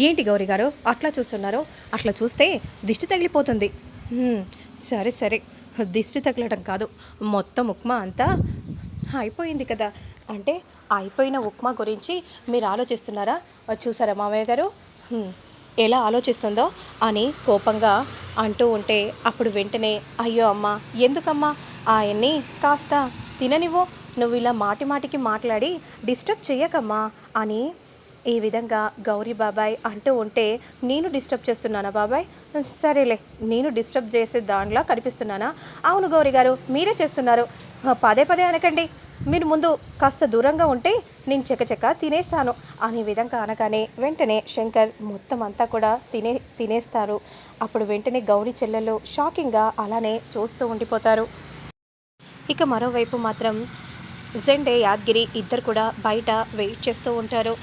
ఏంటి గౌరీ గారు? అట్లా చూస్తున్నారు? అట్లా చూస్తే దిష్టి తగిలిపోతుంది. సరే సరే. దిష్టి తగలడం కాదు. మొత్తం ఉప్మా అంతా అయిపోయింది కదా. అంటే అయిపోయిన ఉప్మా గురించి మీరు ఆలోచిస్తున్నారా? చూసారా మామయ్య గారు? ఎలా ఆలోచిస్తుందో అని కోపంగా అంటూ ఉంటే అప్పుడు వెంటనే అయ్యో అమ్మా ఎందుకమ్మా? ఆయన్ని కాస్త తిననివ్వు. నువ్వు ఇలా మాటి మాటికి మాట్లాడి డిస్టర్బ్ చేయకమ్మా అని ఈ విధంగా గౌరీ బాబాయ్ అంటూ ఉంటే నేను డిస్టర్బ్ చేస్తున్నానా బాబాయ్? సరేలే నేను డిస్టర్బ్ చేసే దానిలా కనిపిస్తున్నానా? అవును గౌరీ గారు మీరే చేస్తున్నారు. పదే పదే అనకండి. మీరు ముందు కాస్త దూరంగా ఉంటే నేను చెకచెక తినేస్తాను. అనే విధంగా అనగానే వెంటనే శంకర్ మొత్తం అంతా కూడా తినే తినేస్తారు. అప్పుడు వెంటనే గౌరీ చెల్లెలు షాకింగ్గా అలానే చూస్తూ ఉండిపోతారు. ఇక మరోవైపు మాత్రం జెండే యాద్గిరి ఇద్దరు కూడా బయట వెయిట్ చేస్తూ ఉంటారు.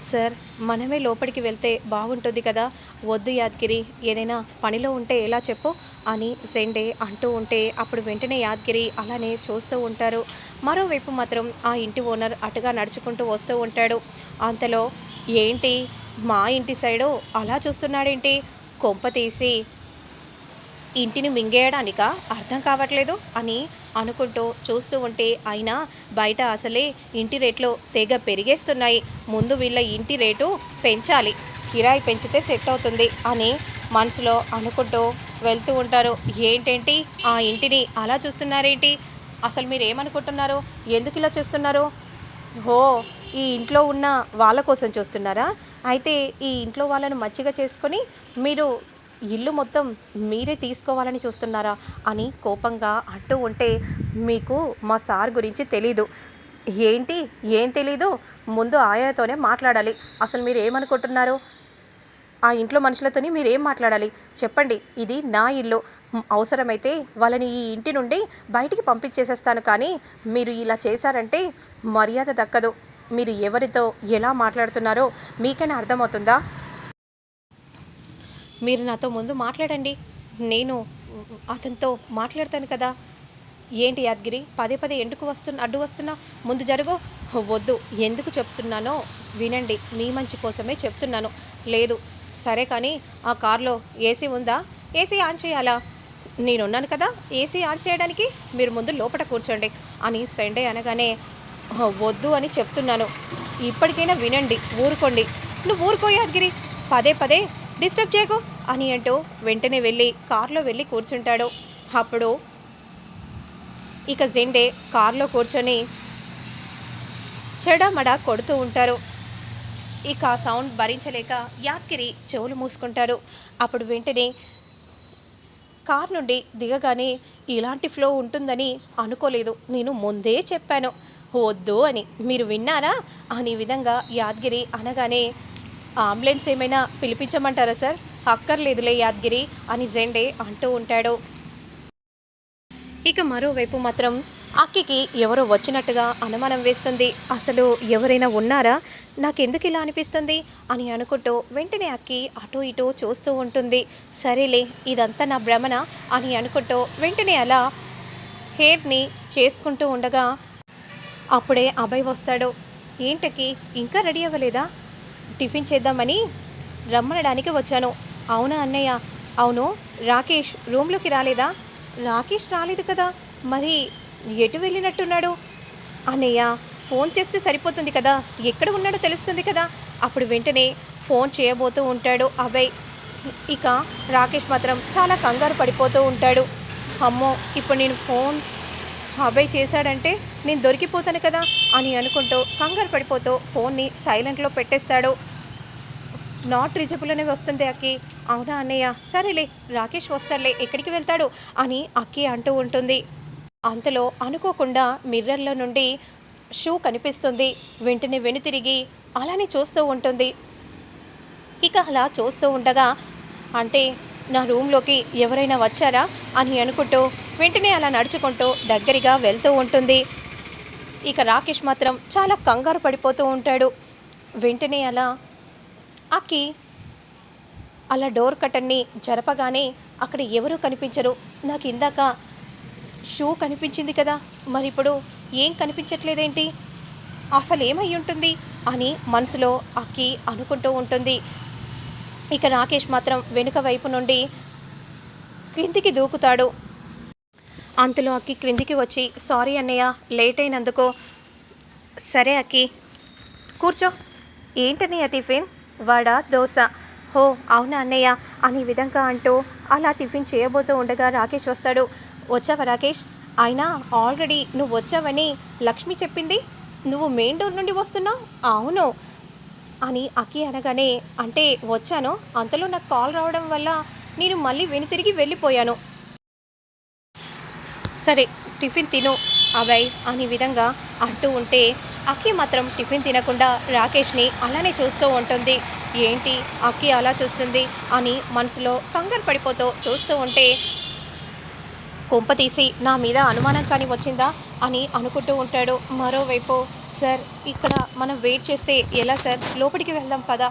సార్ మనమే లోపలికి వెళ్తే బాగుంటుంది కదా. వద్దు యాద్గిరి ఏదైనా పనిలో ఉంటే ఎలా చెప్పు అని సెండే అంటూ ఉంటే అప్పుడు వెంటనే యాద్గిరి అలానే చూస్తూ ఉంటారు. మరోవైపు మాత్రం ఆ ఇంటి ఓనర్ అటుగా నడుచుకుంటూ వస్తూ ఉంటాడు. అంతలో ఏంటి? మా ఇంటి సైడు అలా చూస్తున్నాడేంటి? కొంప తీసి ఇంటిని మింగేయడానికా? అర్థం కావట్లేదు అని అనుకుంటూ చూస్తూ ఉంటే అయినా బయట అసలే ఇంటి రేట్లు తెగ పెరిగేస్తున్నాయి. ముందు వీళ్ళ ఇంటి రేటు పెంచాలి. కిరాయి పెంచితే సెట్ అవుతుంది అని మనసులో అనుకుంటూ వెళ్తూ ఉంటారు. ఏంటేంటి? ఆ ఇంటిని అలా చూస్తున్నారేంటి? అసలు మీరు ఏమనుకుంటున్నారు ఎందుకు ఇలా చూస్తున్నారు? ఓ ఈ ఇంట్లో ఉన్న వాళ్ళ కోసం చూస్తున్నారా? అయితే ఈ ఇంట్లో వాళ్ళను మచ్చిగా చేసుకొని మీరు ఇల్లు మొత్తం మీరే తీసుకోవాలని చూస్తున్నారా అని కోపంగా అంటూ ఉంటే మీకు మా సార్ గురించి తెలీదు. ఏంటి? ఏం తెలీదు? ముందు ఆయనతోనే మాట్లాడాలి. అసలు మీరు ఏమనుకుంటున్నారు ఆ ఇంట్లో మనుషులతోని మీరు ఏం మాట్లాడాలి? చెప్పండి. ఇది నా ఇల్లు. అవసరమైతే వాళ్ళని ఈ ఇంటి నుండి బయటికి పంపించేసేస్తాను కానీ మీరు ఇలా చేశారంటే మర్యాద దక్కదు. మీరు ఎవరితో ఎలా మాట్లాడుతున్నారో మీకైనా అర్థమవుతుందా? మీరు నాతో ముందు మాట్లాడండి. నేను అతనితో మాట్లాడతాను కదా. ఏంటి యాద్గిరి? పదే పదే ఎందుకు వస్తున్న అడ్డు వస్తున్నా? ముందు జరుగు. వద్దు. ఎందుకు చెప్తున్నానో వినండి. మీ మంచి కోసమే చెప్తున్నాను. లేదు. సరే కానీ ఆ కార్లో ఏసీ ఉందా? ఏసీ ఆన్ చేయాలా? నేనున్నాను కదా. ఏసీ ఆన్ చేయడానికి మీరు ముందు లోపల కూర్చోండి అని సండే అనగానే వద్దు అని చెప్తున్నాను. ఇప్పటికైనా వినండి. ఊరుకోండి. నువ్వు ఊరుకో యాద్గిరి. పదే పదే డిస్టర్బ్ చేయకు. అని అంటూ వెంటనే వెళ్ళి కార్లో వెళ్ళి కూర్చుంటాడు. అప్పుడు ఇక జెండే కార్లో కూర్చొని చెడమడ కొడుతూ ఉంటారు. ఇక ఆ సౌండ్ భరించలేక యాద్గిరి చెవులు మూసుకుంటారు అప్పుడు వెంటనే కార్ నుండి దిగగానే ఇలాంటి ఫ్లో ఉంటుందని అనుకోలేదు. నేను ముందే చెప్పాను. వద్దు అని. మీరు విన్నారా? అని విధంగా యాద్గిరి అనగానే అంబులెన్స్ ఏమైనా పిలిపించమంటారా సార్? అక్కర్లేదులే యాద్గిరి అని జెండే అంటూ ఉంటాడు. ఇక మరోవైపు మాత్రం అక్కికి ఎవరో వచ్చినట్టుగా అనుమానం వేస్తుంది. అసలు ఎవరైనా ఉన్నారా? నాకెందుకు ఇలా అనిపిస్తుంది? అని అనుకుంటూ వెంటనే అక్కి అటు ఇటు చూస్తూ ఉంటుంది. సరేలే ఇదంతా నా భ్రమణ అని అనుకుంటూ వెంటనే అలా హెయిర్ని చేసుకుంటూ ఉండగా అప్పుడే అభయ్ వస్తాడు. ఏంటకి ఇంకా రెడీ అవ్వలేదా? టిఫిన్ చేద్దామని రమ్మనడానికి వచ్చాను. అవునా అన్నయ్య? అవును. రాకేష్ రూమ్లోకి రాలేదా? రాకేష్ రాలేదు కదా. మరి ఎటు వెళ్ళినట్టున్నాడు? అన్నయ్య ఫోన్ చేస్తే సరిపోతుంది కదా. ఎక్కడ ఉన్నాడో తెలుస్తుంది కదా. అప్పుడు వెంటనే ఫోన్ చేయబోతూ ఉంటాడు అభయ్. ఇక రాకేష్ మాత్రం చాలా కంగారు పడిపోతూ ఉంటాడు. అమ్మో ఇప్పుడు నేను ఫోన్ అభయ్ చేశాడంటే నేను దొరికిపోతాను కదా అని అనుకుంటూ కంగారు పడిపోతూ ఫోన్ని సైలెంట్లో పెట్టేస్తాడు. నాట్ రీచబుల్ అనేవి వస్తుంది అక్కి. అవునా అన్నయ్య? సరేలే రాకేష్ వస్తాడులే ఎక్కడికి వెళ్తాడు? అని అక్కి అంటూ ఉంటుంది. అంతలో అనుకోకుండా మిర్రర్లో నుండి షూ కనిపిస్తుంది. వెంటనే వెనుతిరిగి అలానే చూస్తూ ఉంటుంది. ఇక అలా చూస్తూ ఉండగా అంటే నా రూమ్లోకి ఎవరైనా వచ్చారా? అని అనుకుంటూ వెంటనే అలా నడుచుకుంటూ దగ్గరగా వెళ్తూ ఉంటుంది. ఇక రాకేష్ మాత్రం చాలా కంగారు పడిపోతూ ఉంటాడు. వెంటనే అలా అక్కి అలా డోర్ కటన్ని జరపగానే అక్కడ ఎవరూ కనిపించరు. నాకు ఇందాక షూ కనిపించింది కదా మరి ఇప్పుడు ఏం కనిపించట్లేదేంటి? అసలు ఏమై ఉంటుంది అని మనసులో అక్కి అనుకుంటూ ఉంటుంది. ఇక రాకేష్ మాత్రం వెనుక వైపు నుండి క్రిందికి దూకుతాడు. అంతలో అక్కి క్రిందికి వచ్చి సారీ అన్నయ్య లేట్ అయినందుకు. సరే అక్కి కూర్చో. ఏంటన్నయ్య టిఫిన్? వడ దోశ. హో అవునా అన్నయ్య? అని విధంగా అంటూ అలా టిఫిన్ చేయబోతూ ఉండగా రాకేష్ వస్తాడు. వచ్చావా రాకేష్? అయినా ఆల్రెడీ నువ్వు వచ్చావని లక్ష్మి చెప్పింది. నువ్వు మెయిన్ డోర్ నుండి వస్తున్నావు. అవును. అని అక్కి అనగానే అంటే వచ్చాను. అంతలో నాకు కాల్ రావడం వల్ల నేను మళ్ళీ వెనుతిరిగి వెళ్ళిపోయాను. సరే టిఫిన్ తిను అభయ్ అని విధంగా అంటూ ఉంటే అక్కి మాత్రం టిఫిన్ తినకుండా రాకేష్ని అలానే చూస్తూ ఉంటుంది. ఏంటి అక్కి అలా చూస్తుంది అని మనసులో కంగారు పడిపోతూ చూస్తూ ఉంటే కొంప తీసి నా మీద అనుమానం కానీ వచ్చిందా అని అనుకుంటూ ఉంటాడు. మరోవైపు సార్ ఇక్కడ మనం వెయిట్ చేస్తే ఎలా సార్? లోపలికి వెళ్దాం కదా.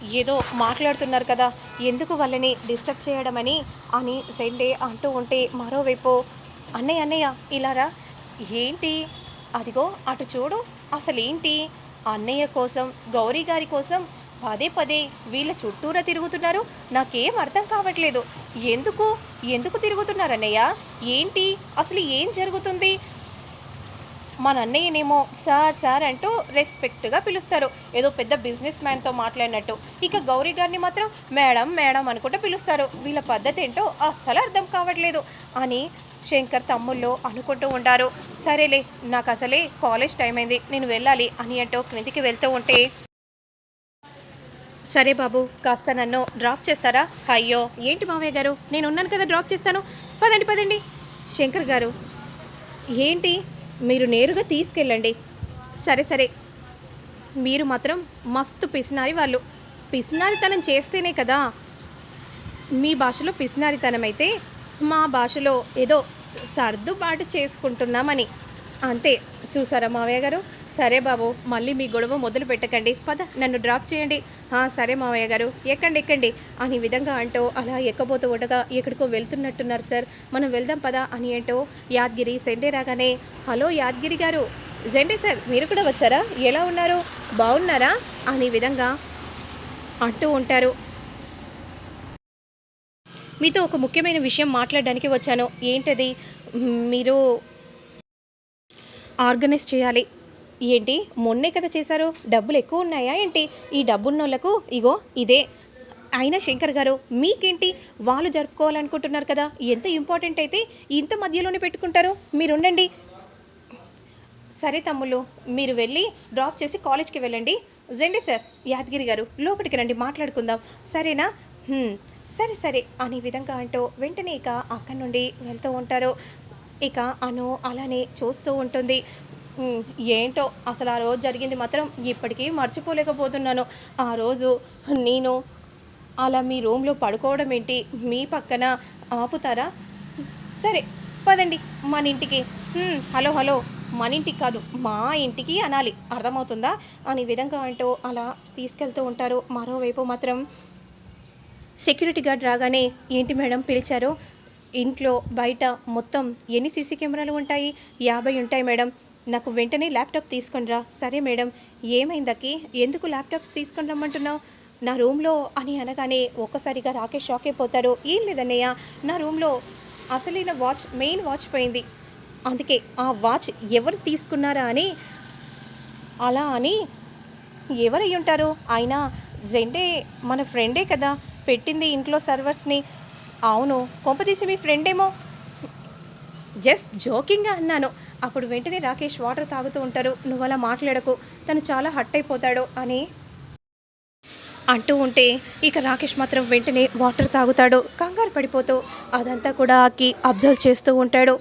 ఏదో మాట్లాడుతున్నారు కదా. ఎందుకు వాళ్ళని డిస్టర్బ్ చేయడమని? అని సెండే అంటూ ఉంటే మరోవైపు అన్నయ్య అన్నయ్య ఇలారా ఏంటి? అదిగో అటు చూడు. అసలేంటి? అన్నయ్య కోసం గౌరీ గారి కోసం పదే పదే వీళ్ళ చుట్టూరా తిరుగుతున్నారు. నాకేం అర్థం కావట్లేదు. ఎందుకు? ఎందుకు తిరుగుతున్నారు అన్నయ్య? ఏంటి? అసలు ఏం జరుగుతుంది? మా నన్నయ్యనేమో సార్ సార్ అంటూ రెస్పెక్ట్గా పిలుస్తారు. ఏదో పెద్ద బిజినెస్ మ్యాన్తో మాట్లాడినట్టు. ఇక గౌరీ గారిని మాత్రం మేడం మేడం అనుకుంటూ పిలుస్తారు. వీళ్ళ పద్ధతి ఏంటో అస్సలు అర్థం కావట్లేదు అని శంకర్ తమ్ముళ్ళు అనుకుంటూ ఉంటారు. సరేలే నాకు అసలే కాలేజ్ టైం అయింది. నేను వెళ్ళాలి అని అంటూ క్రిందికి వెళ్తూ ఉంటే సరే బాబు కాస్త నన్ను డ్రాప్ చేస్తారా? అయ్యో ఏంటి మావయ్య గారు? నేను ఉన్నాను కదా డ్రాప్ చేస్తాను. పదండి పదండి. శంకర్ గారు ఏంటి? మీరు నేరుగా తీసుకెళ్ళండి. సరే సరే. మీరు మాత్రం మస్తు పిసినారి వాళ్ళు. పిసినారితనం చేస్తేనే కదా. మీ భాషలో పిసినారితనం అయితే మా భాషలో ఏదో సర్దుబాటు చేసుకుంటున్నామని. అంతే. చూసారా మావయ్య గారు? సరే బాబు మళ్ళీ మీ గొడవ మొదలు పెట్టకండి. పద నన్ను డ్రాప్ చేయండి. సరే మావయ్య గారు ఎక్కండి ఎక్కండి. అని విధంగా అంటూ అలా ఎక్కబోతూ ఉండగా ఎక్కడికో వెళ్తున్నట్టున్నారు సార్. మనం వెళ్దాం పదా అని ఏంటో యాద్గిరి సెండే రాగానే హలో యాద్గిరి గారు జెండే సార్ మీరు కూడా వచ్చారా? ఎలా ఉన్నారు? బాగున్నారా? అని విధంగా అంటూ ఉంటారు. మీతో ఒక ముఖ్యమైన విషయం మాట్లాడడానికి వచ్చాను. ఏంటది? మీరు ఆర్గనైజ్ చేయాలి. ఏంటి? మొన్నే కదా చేశారు. డబ్బులు ఎక్కువ ఉన్నాయా ఏంటి? ఈ డబ్బున్నోళ్ళకు ఇగో ఇదే. అయినా శంకర్ గారు మీకేంటి? వాళ్ళు జరుపుకోవాలనుకుంటున్నారు కదా. ఎంత ఇంపార్టెంట్ అయితే ఇంత మధ్యలోనే పెట్టుకుంటారు. మీరుండండి. సరే తమ్ముళ్ళు మీరు వెళ్ళి డ్రాప్ చేసి కాలేజ్కి వెళ్ళండి. జెండి సార్ యాదగిరి గారు లోపలికి రండి మాట్లాడుకుందాం. సరేనా? సరే సరే అనే విధంగా అంటూ వెంటనే ఇక అక్కడి నుండి వెళ్తూ ఉంటారు. ఇక అను అలానే చూస్తూ ఉంటుంది. ఏంటో అసలు ఆ రోజు జరిగింది మాత్రం ఇప్పటికీ మర్చిపోలేకపోతున్నాను. ఆ రోజు నేను అలా మీ రూమ్లో పడుకోవడం ఏంటి? మీ పక్కన ఆపుతారా? సరే పదండి మన ఇంటికి. Hello hello. మన ఇంటికి కాదు మా ఇంటికి అనాలి. అర్థమవుతుందా? అని విధంగా అంటూ అలా తీసుకెళ్తూ ఉంటారు. మరోవైపు మాత్రం సెక్యూరిటీ గార్డ్ రాగానే ఏంటి మేడం పిలిచారు? ఇంట్లో బయట మొత్తం ఎన్ని సీసీ కెమెరాలు ఉంటాయి? యాభై ఉంటాయి మేడం. నాకు వెంటనే ల్యాప్టాప్ తీసుకొని రా సరే మేడం ఏమైందకి ఎందుకు ల్యాప్టాప్స్ తీసుకొని రమ్మంటున్నావు? నా రూమ్లో అని అనగానే ఒక్కసారిగా రాకేష్ షాక్ అయిపోతాడు. ఏం లేదన్నయ్య నా రూమ్లో అసలైన వాచ్ మెయిన్ వాచ్ పోయింది. అందుకే ఆ వాచ్ ఎవరు తీసుకున్నారా అని అలా అని ఎవరై ఉంటారు? అయినా జెండే మన ఫ్రెండే కదా. పెట్టింది ఇంట్లో సర్వర్స్ని. అవును కొంపదీసి మీ ఫ్రెండ్ ఏమో జస్ట్ జోకింగ్గా అన్నాను. అప్పుడు వెంటనే రాకేష్ వాటర్ తాగుతూ ఉంటారు. నువ్వు అలా మాట్లాడకు. తను చాలా హట్ అయిపోతాడు అని అంటూ ఉంటే ఇక రాకేష్ మాత్రం వెంటనే వాటర్ తాగుతాడు. కంగారు పడిపోతూ అదంతా కూడా అబ్జర్వ్ చేస్తూ ఉంటాడు.